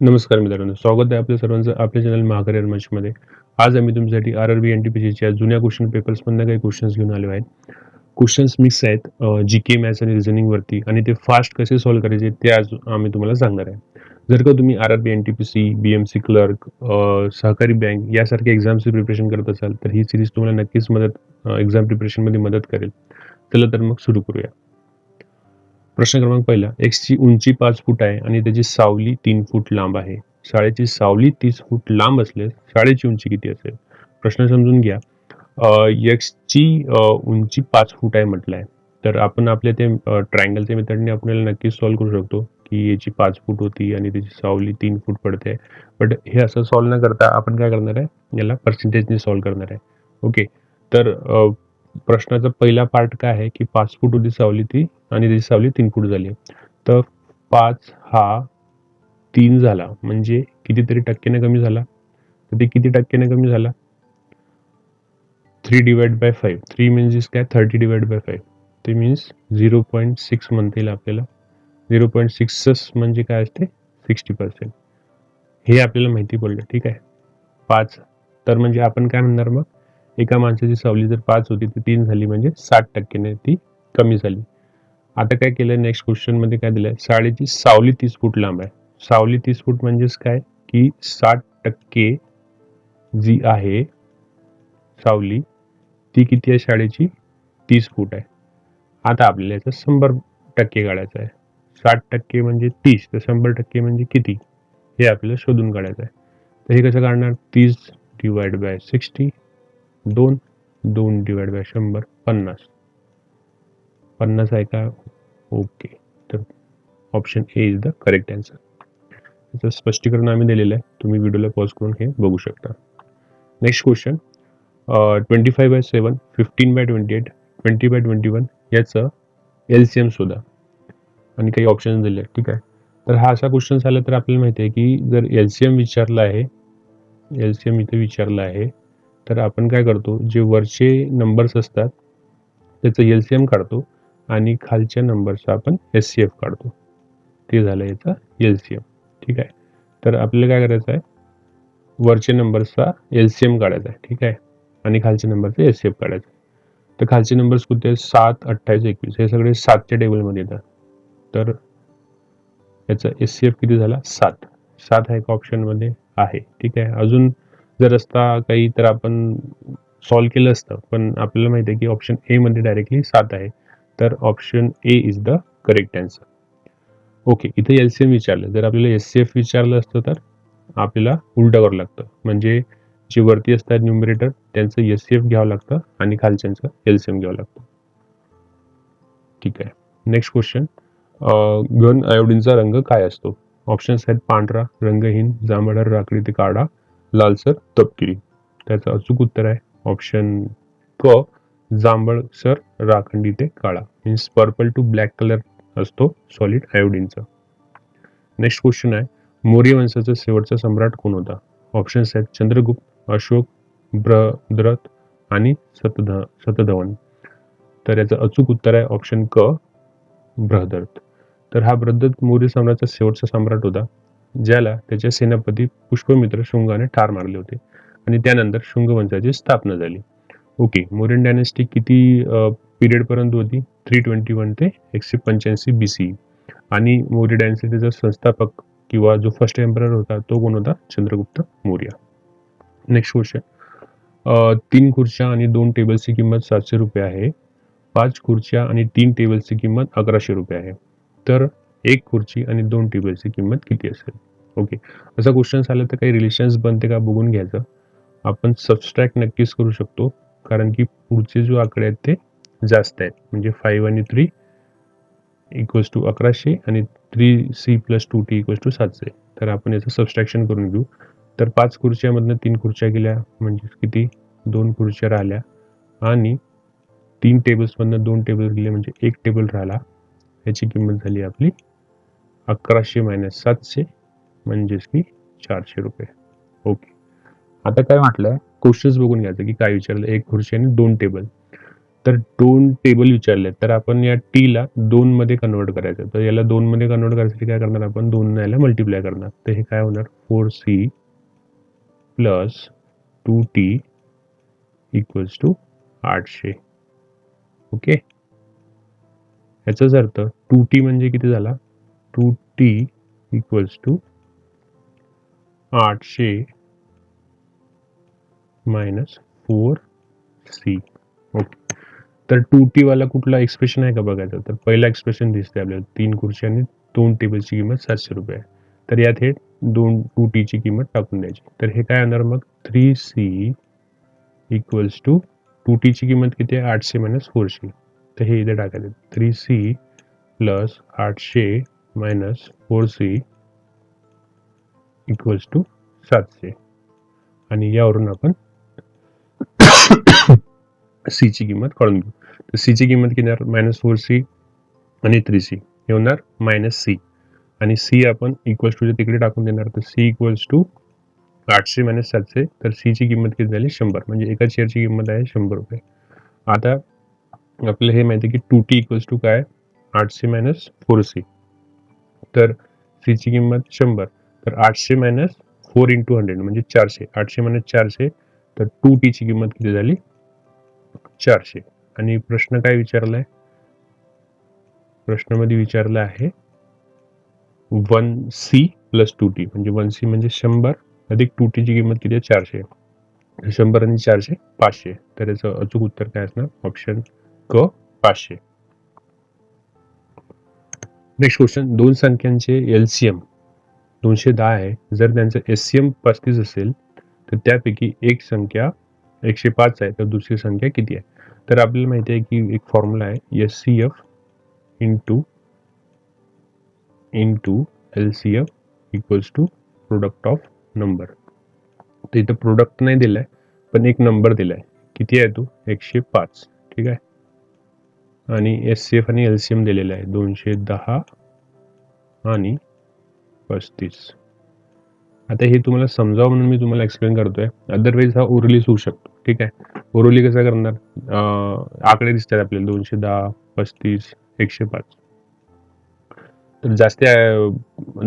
नमस्कार मित्रांनो स्वागत आहे आपल्या सर्वांचं आपल्या चॅनल महाकरियर मंचमध्ये आज आम्ही तुमच्यासाठी R R B N T P सीच्या जुन्या क्वेश्चन पेपर्समधनं काही क्वेश्चन्स घेऊन आलो आहेत. क्वेश्चन्स मिक्स आहेत जी के मॅथ्स आणि रिझनिंगवरती आणि ते फास्ट कसे सॉल्व्ह करायचे ते आज आम्ही तुम्हाला सांगणार आहे. जर का तुम्ही R R B N T P C B M C clerk सहकारी बँक यासारख्या एक्झामची प्रिपरेशन करत असाल तर ही सिरीज तुम्हाला नक्कीच मदत एक्झाम प्रिपरेशनमध्ये मदत करेल. चला तर मग सुरू करूया. प्रश्न क्रमांक पहिला. एक्सची उंची पाच फूट आहे आणि त्याची सावली तीन फूट लांब आहे. शाळेची सावली तीस फूट लांब असल्यास शाळेची उंची किती असेल? प्रश्न समजून घ्या. एक्सची उंची पाच फूट आहे म्हटलं आहे तर आपण आपल्या ते ट्रायंगलच्या मेथडने आपल्याला नक्कीच सॉल्व करू शकतो की याची पाच फूट होती आणि त्याची सावली तीन फूट पडते. बट हे असं सॉल्व न करता आपण काय करणार आहे? याला पर्सेंटेजने सॉल्व करणार आहे. ओके तर प्रश्नाचा पहिला पार्ट काय आहे की पाच फूट होती सावली ती आणि त्याची सावली तीन फूट झाली. तर पाच हा तीन झाला. म्हणजे कितीतरी टक्क्याने कमी झाला. तर ते किती टक्क्याने कमी झाला? Three divide by five three म्हणजेच काय? थर्टी डिवाइड बाय फाईव्ह ते मीन्स झिरो पॉईंट सिक्स म्हणता येईल आपल्याला झिरो पॉईंट सिक्स म्हणजे काय असते? सिक्स्टी पर्सेंट हे आपल्याला माहिती पडलं. ठीक आहे? पाच. तर म्हणजे आपण काय म्हणणार मग? एका माणसाची सावली जर पाच होती तर तीन झाली म्हणजे साठ टक्क्याने ती कमी झाली. आता काय केलं? नेक्स्ट क्वेश्चनमध्ये काय दिलंय? साडेची सावली तीस फूट लांब आहे. सावली तीस फूट म्हणजेच काय? की साठ टक्के जी आहे सावली ती किती आहे शाळेची तीस फूट आहे. आता आपल्याला याचा शंभर टक्के काढायचं आहे. साठ टक्के म्हणजे तीस तर शंभर टक्के म्हणजे किती? हे आपल्याला शोधून काढायचं आहे. तर हे कसं काढणार? तीस डिवाइड बाय सिक्स्टी दोन दोन डिवाइड बाय शंभर पन्नास. पन्नास आहे का? ओके तर option A is the correct answer याचं स्पष्टीकरण आम्ही दिलेलं आहे. तुम्ही व्हिडिओला पॉज करून हे बघू शकता. Next question twenty five by seven fifteen by twenty eight twenty by twenty one याचं एल सी एम शोधा. आणि काही ऑप्शन दिले आहेत. ठीक आहे. तर हा असा क्वेश्चन झाला तर आपल्याला माहिती आहे की जर एल सी एम विचारला आहे एल सी एम इथे विचारलं आहे तर आपण काय करतो जे वरचे नंबर्स असतात त्याचं एल सी एम काढतो आणि खालच्या नंबरचा आपण एस सी एफ काढतो. ते झालं याचा एल सी एम ठीक आहे? तर आपल्याला काय करायचं आहे? वरच्या नंबरचा एल सी एम काढायचा आहे. ठीक आहे? आणि खालच्या नंबरचा एस सी एफ काढायचा तर खालचे नंबर्स कुठे सात अठ्ठावीस एकवीस. हे सगळे सातच्या टेबलमध्ये येतात. तर याचा एस सी एफ किती झाला? सात. सात हा एका ऑप्शनमध्ये आहे. ठीक आहे? अजून जर असता काही तर आपण सॉल्व केलं असतं पण आपल्याला माहिती आहे की ऑप्शन ए मध्ये डायरेक्टली सात आहे. तर option A is the correct answer okay इथे एल सी एम विचारलं. जर आपल्याला एस सी एफ विचारलं असतं तर आपल्याला उलटं करावं लागतं. म्हणजे जे वरती असतात न्युमरेटर त्यांचं एस सी एफ घ्यावं लागतं आणि खालच्यांचं एल सी एम घ्यावं लागतं. ठीक आहे. नेक्स्ट क्वेश्चन गन आयोडीनचा रंग काय असतो? ऑप्शन्स आहेत पांढरा रंगहीन जांभळा राखडी ते काळा लालसर तपकिरी. त्याचं अचूक उत्तर आहे ऑप्शन क जांभळसर राखंडी ते काळा. Means purple to black colour असतो सॉलिड आयोडीनचा नेक्स्ट क्वेश्चन आहे मौर्य वंशाचा शेवटचा सम्राट कोण होता? ऑप्शन्स आहेत चंद्रगुप्त अशोक ब्रद्रथ आणि सतध सतधवन. तर याचं अचूक उत्तर आहे ऑप्शन क बृहदर्थ. तर हा बृहदत्त मौर्य सम्राटचा शेवटचा सम्राट होता. ज्याला त्याच्या सेनापती पुष्पमित्र शुंगाने ठार मारले होते आणि त्यानंतर शुंग वंशाची स्थापना झाली. ओके मोरियन डायनेस्टी किती पिरियडपर्यंत होती? थ्री ट्वेंटी वन ते एकशे पंच्याऐंशी बी सी आणि मौर्य डायनेस्टीचा संस्थापक किंवा जो फर्स्ट एम्परर होता तो कोण होता? चंद्रगुप्त मौर्य. नेक्स्ट क्वेश्चन तीन खुर्च्या आणि दोन टेबल्सची किंमत सातशे रुपये आहे. पाच खुर्च्या आणि तीन टेबल्सची किंमत अकराशे रुपये आहे. तर एक खुर्ची आणि दोन टेबलची किंमत किती असेल? ओके असा क्वेश्चन आला तर काही रिलेशन्स बनते का बघून घ्यायचं. आपण सबस्ट्रॅक्ट नक्कीच करू शकतो. कारण की पुढचे जो आकडे आहेत ते जास्त आहेत. म्हणजे फाईव्ह आणि थ्री इक्वल्स टू अकराशे आणि three C plus two T equals to सातशे. तर आपण याचं सबस्ट्रॅक्शन करून घेऊ. तर पाच खुर्च्यामधनं तीन खुर्च्या गेल्या. म्हणजे किती? दोन खुर्च्या राहिल्या. आणि तीन टेबल्समधनं दोन टेबल गेले. म्हणजे एक टेबल राहिला. याची किंमत झाली आपली अकराशे मायनस सातशे म्हणजेच की चारशे रुपये. ओके आता काय म्हटलंय? क्वेश्चन्स बघून घ्यायचं की काय विचारलं? एक खुर्शी आणि दोन टेबल तर दोन टेबल विचारले तर आपण या टी ला दोन मध्ये कन्वर्ट करायचं. तर याला दोन मध्ये कन्वर्ट करायसाठी काय करणार आपण? दोन याला मल्टिप्लाय करणार. तर हे काय होणार? Four C plus two T equals to आठशे. ओके याचाच अर्थ टू टी म्हणजे किती झाला? टू टी इक्वल्स टू आठशे मायनस फोर सी ओके तर टू टी वाला कुठला एक्सप्रेशन आहे का बघायचं? तर पहिला एक्सप्रेशन दिसते आपल्याला. तीन खुर्ची आणि दोन टेबलची किंमत सातशे रुपये. आहे तर यात हे दोन टू टीची किंमत टाकून द्यायची. तर हे काय होणार मग? Three C equals to two टीची किंमत किती आहे? आठशे मायनस फोरशे तर हे इथे टाकायचं. थ्री सी प्लस आठशे minus four C equals to सातशे आणि यावरून आपण सीची किंमत काढून घेऊ. तर सीची किंमत किती येणार? मायनस फोर सी आणि थ्री सी हे होणार मायनस सी आणि सी आपण इक्वल्स टूच्या तिकडे टाकून देणार तर सी इक्वल्स टू आठशे मायनस सातशे तर सीची किंमत किती झाली? शंभर. म्हणजे एका शेअरची किंमत आहे शंभर रुपये. आता आपल्याला हे माहिती आहे की टू टी इक्वल्स टू काय? आठशे मायनस फोर सी तर सीची किंमत शंभर. तर आठशे मायनस फोर इंटू हंड्रेड म्हणजे चारशे. आठशे मायनस चारशे तर टू टीची किंमत किती झाली? चारशे. आणि प्रश्न काय विचारलाय? प्रश्नामध्ये विचारला आहे one C plus two T म्हणजे वन सी म्हणजे शंभर अधिक टू टीची किंमत किती आहे? चारशे. शंभर आणि चारशे पाचशे. तर याचं अचूक उत्तर काय असणार? ऑप्शन क पाचशे. नेक्स्ट क्वेश्चन दोन संख्यांचे एलसीएम दोनशे दहा आहे. जर त्यांचं एम पस्तीस असेल, तर त्यापैकी एक संख्या एकशे पाच आहे, तर दुसरी संख्या किती आहे? तर आपल्याला माहिती आहे की एक फॉर्म्युला आहे S C F into into L C F equals to product of number तर इथं प्रोडक्ट नाही दिलाय, पण एक नंबर दिलाय. किती आहे तो? एकशे पाच. ठीक आहे? आणि एस सी एफ आणि एल सी एम दिलेला आहे. दोनशे दहा आणि पस्तीस. आता हे तुम्हाला समजावं म्हणून मी तुम्हाला एक्सप्लेन करतोय. अदरवाईज हा ओरलीच होऊ शकतो. ठीक आहे? ओरली कसा करणार? आकडे दिसतात आपल्याला. दोनशे दहा पस्तीस एकशे पाच. तर जास्त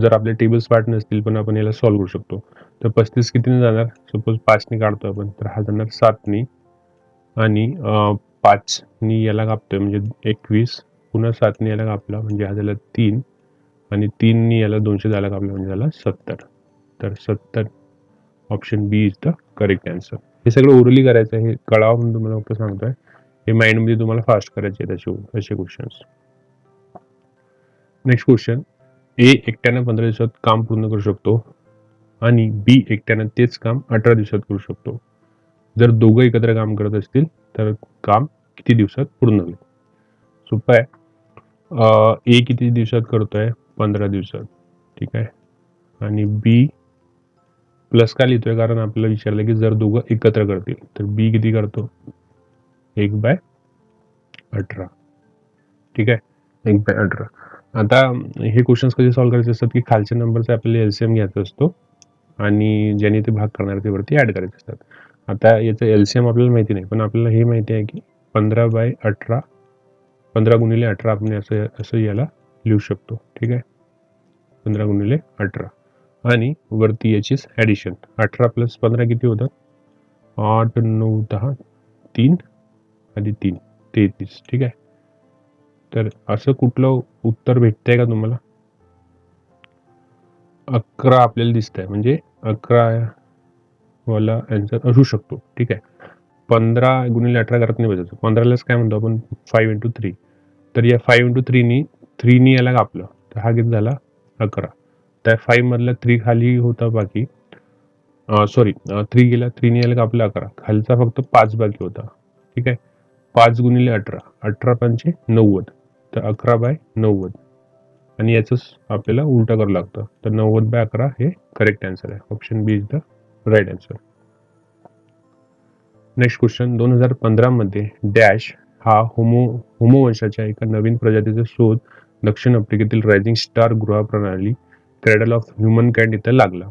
जर आपले टेबल्स पार्ट नसतील पण आपण याला सॉल्व्ह करू शकतो. तर पस्तीस कितीने जाणार? सपोज पाचने काढतो आपण. तर हा जाणार सातनी आणि पाचनी याला कापतोय म्हणजे एकवीस. पुन्हा सातनी याला कापला म्हणजे हा झाला तीन. आणि तीननी याला दोनशे झाला कापला म्हणजे झाला सत्तर. तर सत्तर option B is the correct answer हे सगळं ओरली करायचं आहे हे कळावं म्हणून तुम्हाला फक्त सांगतोय. हे माइंडमध्ये तुम्हाला फास्ट करायचे आहेत असे असे क्वेश्चन्स नेक्स्ट क्वेश्चन ए एकट्यानं पंधरा दिवसात काम पूर्ण करू शकतो आणि बी एकट्यानं तेच काम अठरा दिवसात करू शकतो. जर दोघं एकत्र काम करत असतील तर काम किती दिवसात पूर्ण होईल? सोपं आहे. ए किती दिवसात करतोय? पंधरा दिवसात. ठीक आहे? आणि बी प्लस का लिहितोय? कारण आपल्याला विचारलं की जर दोघं एकत्र करतील तर बी किती करतो? एक बाय अठरा. ठीक आहे? एक बाय अठरा. आता हे क्वेश्चन्स कसे सॉल्व्ह करायचे असतात की खालच्या नंबरचा आपल्याला एलसीएम घ्यायचा असतो आणि ज्याने ते भाग करणार ते वरती ॲड करायचे असतात. आता याचं एलसीएम आपल्याला माहिती नाही पण आपल्याला हे माहिती आहे की पंधरा बाय अठरा पंधरा गुणिले अठरा आपण असं असं याला लिहू शकतो ठीक आहे? पंधरा गुणिले अठरा. आणि वरती याचीच ॲडिशन अठरा प्लस पंधरा किती होतात? आठ नऊ दहा तीन आणि तीन तेहतीस ठीक आहे? तर असं कुठलं उत्तर भेटतंय का तुम्हाला? अकरा आपल्याला दिसत आहे म्हणजे अकरा वाला आन्सर असू शकतो. ठीक आहे? पंधरा गुणिले अठरा करत नाही बसायचं पंधरालाच काय म्हणतो आपण? फाईव्ह इंटू थ्री तर या फाईव्ह इंटू थ्रीनी थ्रीनी याला कापलं. तर हा किती झाला? अकरा. त्या फाईव्हमधला थ्री खाली होता बाकी. सॉरी थ्री गेला थ्रीने याला कापलं अकरा. खालचा फक्त पाच बाकी होता. ठीक आहे? पाच गुणिले अठरा. अठरा पंचे नव्वद. तर अकरा बाय नव्वद. आणि याचंच आपल्याला उलटा करावं लागतं. तर नव्वद बाय अकरा हे करेक्ट आन्सर आहे. Option B is the right answer next question दोन हजार पंधरामध्ये डॅश हा होमो होमोवंशाच्या एका नवीन प्रजातीचा शोध दक्षिण आफ्रिकेतील रायझिंग स्टार गृह प्रणाली क्रॅडल ऑफ ह्युमन कॅन्ड इथं लागला.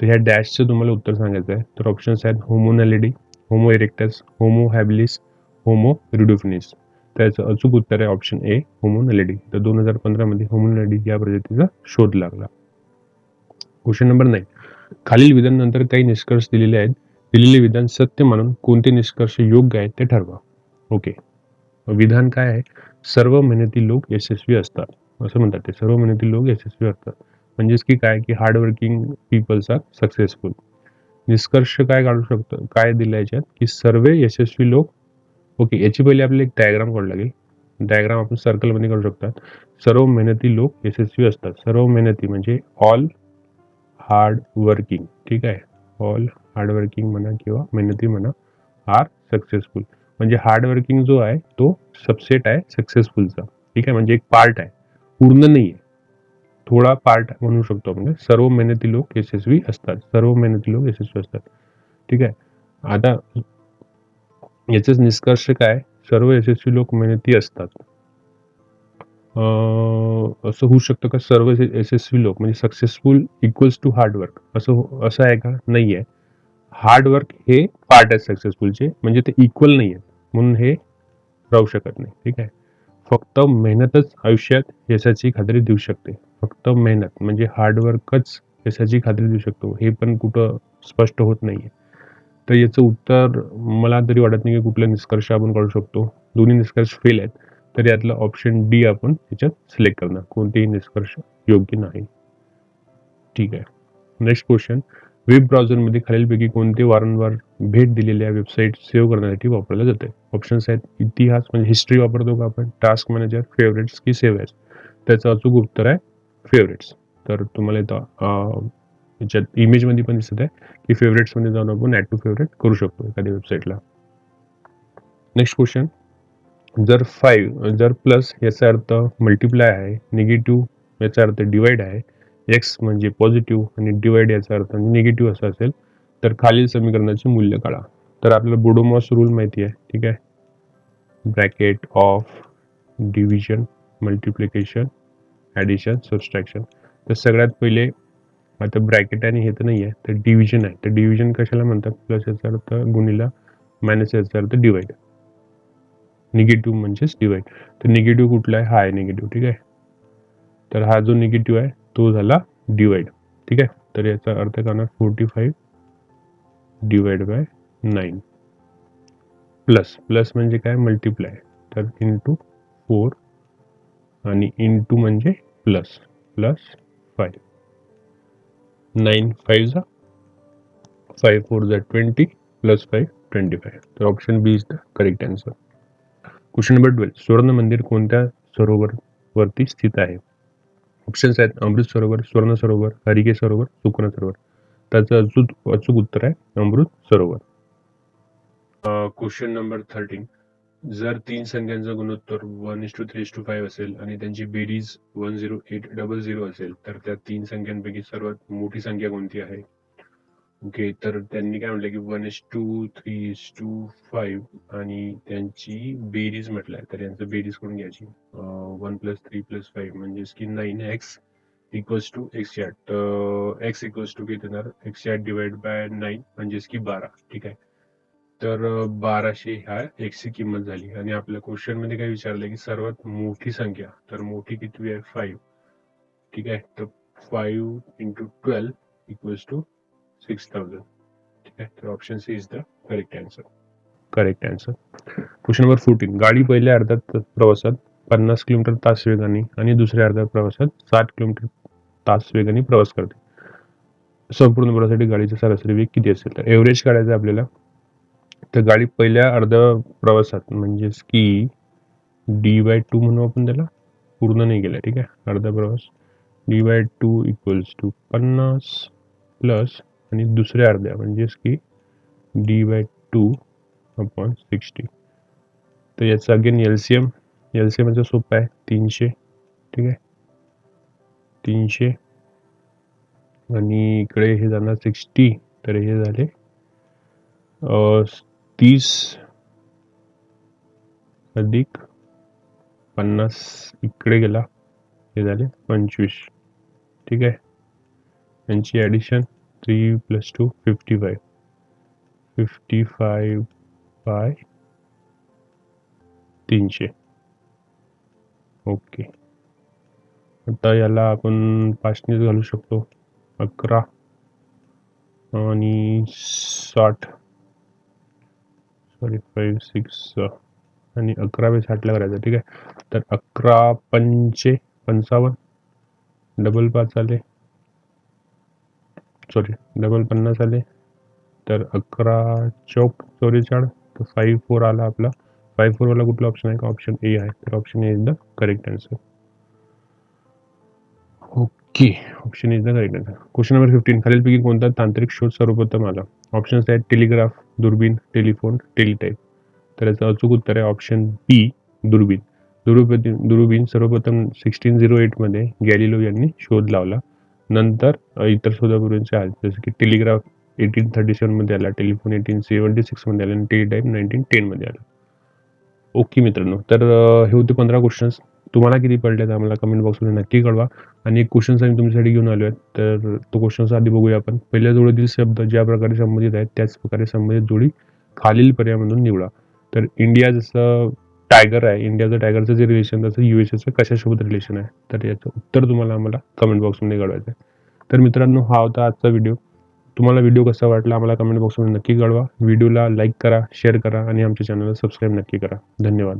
तर ह्या डॅशचं तुम्हाला उत्तर सांगायचं आहे. तर ऑप्शन्स आहेत Homo naledi Homo erectus Homo habilis Homo rudolfensis त्याचं अचूक उत्तर आहे ऑप्शन ए होमोनॅलिडी तर दोन हजार पंधरामध्ये होमोनॅलिडी या प्रजातीचा शोध लागला. क्वेश्चन नंबर नाईन खालील विधानानंतर काही निष्कर्ष दिलेले आहेत. दिलेले विधान सत्य मानून कोणते निष्कर्ष योग्य आहेत ते ठरवा. ओके. विधान काय आहे? सर्व मेहनती लोक यशस्वी असतात. असं म्हणतात ते. सर्व मेहनती लोक यशस्वी असतात. म्हणजेच की काय? की हार्डवर्किंग पीपल्स आर सक्सेसफुल निष्कर्ष काय काढू शकतो? काय दिलं याच्यात? की सर्व यशस्वी लोक ओके याची पहिले आपल्याला एक डायग्राम काढू लागेल. डायग्राम आपण सर्कलमध्ये काढू शकतात. सर्व मेहनती लोक यशस्वी असतात. सर्व मेहनती म्हणजे ऑल हार्ड वर्किंग ठीक आहे? ऑल हार्ड वर्किंग म्हणा किंवा मेहनती म्हणा आर सक्सेसफुल म्हणजे हार्ड वर्किंग जो आहे तो सबसेट आहे सक्सेसफुलचा ठीक आहे? म्हणजे एक पार्ट आहे. पूर्ण नाही आहे थोडा पार्ट म्हणू शकतो आपण. सर्व मेहनती लोक यशस्वी असतात. सर्व मेहनती लोक यशस्वी असतात. ठीक आहे? आता याचाच निष्कर्ष काय? सर्व यशस्वी लोक मेहनती असतात. असं होऊ शकतं का? सर्व यशस्वी लोक म्हणजे सक्सेसफुल इक्वल्स टू हार्डवर्क असं हो, असं आहे का? नाही आहे हार्डवर्क हे पार्ट आहे सक्सेसफुलचे म्हणजे ते इक्वल नाही आहेत म्हणून हे राहू शकत नाही. ठीक आहे? फक्त मेहनतच आयुष्यात यशाची खात्री देऊ शकते. फक्त मेहनत म्हणजे हार्डवर्कच यशाची खात्री देऊ शकतो. हे पण कुठं स्पष्ट होत नाही आहे तर याचं उत्तर मला तरी वाटत नाही की कुठला निष्कर्ष आपण काढू शकतो. दोन्ही निष्कर्ष फेल आहेत. तर यातलं ऑप्शन डी आपण याच्यात सिलेक्ट करणार. कोणतेही निष्कर्ष योग्य नाही. ठीक आहे. नेक्स्ट क्वेश्चन वेब ब्राउझरमध्ये खालीलपैकी कोणते वारंवार भेट दिलेल्या वेबसाईट सेव्ह करण्यासाठी वापरल्या जाते? ऑप्शन्स आहेत. इतिहास म्हणजे हिस्ट्री वापरतो का आपण? टास्क मॅनेजर फेवरेट्स की सेव्ह त्याचं अचूक उत्तर आहे फेवरेट्स तर तुम्हाला इथं याच्यात इमेजमध्ये पण दिसत आहे की फेवरेट्समध्ये जाऊन आपण ॲड टू फेवरेट करू शकतो एखाद्या वेबसाईटला नेक्स्ट क्वेश्चन जर फाईव्ह जर प्लस याचा अर्थ मल्टिप्लाय आहे निगेटिव्ह याचा अर्थ डिवाइड आहे एक्स म्हणजे पॉझिटिव्ह आणि डिवाइड याचा अर्थ म्हणजे निगेटिव्ह असं असेल तर खालील समीकरणाचे मूल्य काढा. तर आपल्याला बोडोमॉस रूल माहिती आहे ठीक आहे? Bracket of division multiplication addition subtraction तर सगळ्यात पहिले आता ब्रॅकेट आणि हे तर नाही आहे तर डिव्हिजन आहे. तर डिव्हिजन कशाला म्हणतात? प्लस याचा अर्थ गुणीला मायनस याचा अर्थ डिवाइड निगेटिव्ह म्हणजेच डिवाइड तर निगेटिव्ह कुठला आहे? हा आहे निगेटिव्ह ठीक आहे? तर हा जो निगेटिव्ह आहे तो झाला डिवाइड ठीक आहे? तर याचा अर्थ करणार forty five divide by nine plus plus म्हणजे काय? मल्टिप्लाय तर इंटू फोर आणि इंटू म्हणजे plus plus five nine five जा फाईव्ह फोर जा twenty plus five twenty five तर option B is the correct answer question number twelve सुवर्ण मंदिर कोणत्या सरोवर वरती स्थित आहे? ऑप्शन्स आहेत अमृत सरोवर स्वर्ण सरोवर हरिके सरोवर सुकर्ण सरोवर. त्याचं अचूक अचूक उत्तर आहे Amrit Sarovar. Question number thirteen जर तीन संख्यांचा गुणोत्तर one is to three is to five असेल आणि त्यांची बेरीज one zero eight double zero असेल तर त्या तीन संख्यांपैकी सर्वात मोठी संख्या कोणती आहे? ओके तर त्यांनी काय म्हटलं की one is to three is to five आणि त्यांची बेरीज म्हटलंय. तर यांचं बेरीज करून घ्यायची. One plus three plus five म्हणजेच की नाईन एक्स इक्वल्स टू एकशे आठ तर एक्स इक्वल्स टू किती येणार? एक्स आठ डिवाइड बाय नाईन म्हणजेच की बारा. ठीक आहे? तर बाराशे ह्या एक्सची किंमत झाली. आणि आपल्या क्वेश्चनमध्ये काय विचारलंय की सर्वात मोठी संख्या तर मोठी किती आहे? फाईव्ह ठीक आहे? तर five into twelve equals to six thousand ठीक आहे तर option C is the correct answer correct answer question number fourteen गाडी पहिल्या अर्धात प्रवासात पन्नास किलोमीटर तास वेगाने आणि दुसऱ्या अर्ध्या प्रवासात साठ किलोमीटर तास वेगाने प्रवास करते. संपूर्ण प्रवासासाठी गाडीचा सरासरी वेग किती असेल? तर एव्हरेज काढायचं आपल्याला. तर गाडी पहिल्या अर्ध्या प्रवासात म्हणजेच की डी बाय टू म्हणू आपण त्याला. पूर्ण नाही गेला ठीक आहे? अर्धा प्रवास. D by two equals to पन्नास प्लस आणि दुसऱ्या अर्ध्या म्हणजेच की D by two upon sixty. तर याचं again L C M L C एमचं सोपं आहे तीनशे ठीक आहे? तीनशे. आणि इकडे हे जाणार सिक्स्टी तर हे झाले तीस अधिक पन्नास इकडे गेला हे झाले पंचवीस ठीक आहे? यांची addition three plus two fifty five fifty five by तीनशे. ओके. आता याला आपण पाचनेच घालू शकतो. अकरा आणि साठ. सॉरी फाईव्ह सिक्स आणि अकरा बे साठला करायचं ठीक आहे? तर अकरा पंचे पंचावन्न. डबल पाच आले. सॉरी डबल पन्नास आले. तर अकरा चौक चौवेचाळ तर फाईव्ह फोर आला आपला. फाईव्ह फोरवाला कुठला ऑप्शन आहे का? ऑप्शन ए आहे. तर option A is the correct answer okay option is the correct answer question number fifteen खालीलपैकी कोणता तांत्रिक शोध सर्वप्रथम आला? ऑप्शन्स आहेत टेलिग्राफ दुर्बीन टेलिफोन टेलिटाईप तर याचं अचूक उत्तर आहे ऑप्शन बी दुर्बीन. दुरुबीन दुरुबीन सर्वप्रथम सिक्स्टीन झिरो एटमध्ये गॅलिलो यांनी शोध लावला. नंतर इतर शोधापूर्वींचे आहेत. जसं की टेलिग्राफ एटीन थर्टी सेवनमध्ये आला टेलिफोन एटीन सेवन्टी सिक्समध्ये आला आणि टेलिटाईप नाईन्टीन टेनमध्ये आला. ओके मित्रांनो तर हे होते पंधरा क्वेश्चन्स तुम्हाला किती पडले तर आम्हाला कमेंट बॉक्समध्ये नक्की कळवा. आणि एक क्वेश्चन्स आम्ही तुमच्यासाठी घेऊन आलो आहे. तर तो क्वेश्चन्स आधी बघूया आपण. पहिल्या जोडीतील शब्द ज्या प्रकारे संबंधित आहेत त्याच प्रकारे संबंधित जोडी खालील पर्यायामधून निवडा. तर इंडिया जसं टायगर आहे इंडियाचं टायगरचं जे रिलेशन तसं यू एस एचं कशासोबत रिलेशन आहे? तर याचं उत्तर तुम्हाला आम्हाला कमेंट बॉक्समध्ये कळवायचं आहे. तर मित्रांनो हा होता आजचा व्हिडिओ तुम्हाला व्हिडिओ कसा वाटला आम्हाला कमेंट बॉक्समध्ये नक्की कळवा. व्हिडिओला लाईक करा शेअर करा आणि आमच्या चॅनलला सबस्क्राईब नक्की करा. धन्यवाद.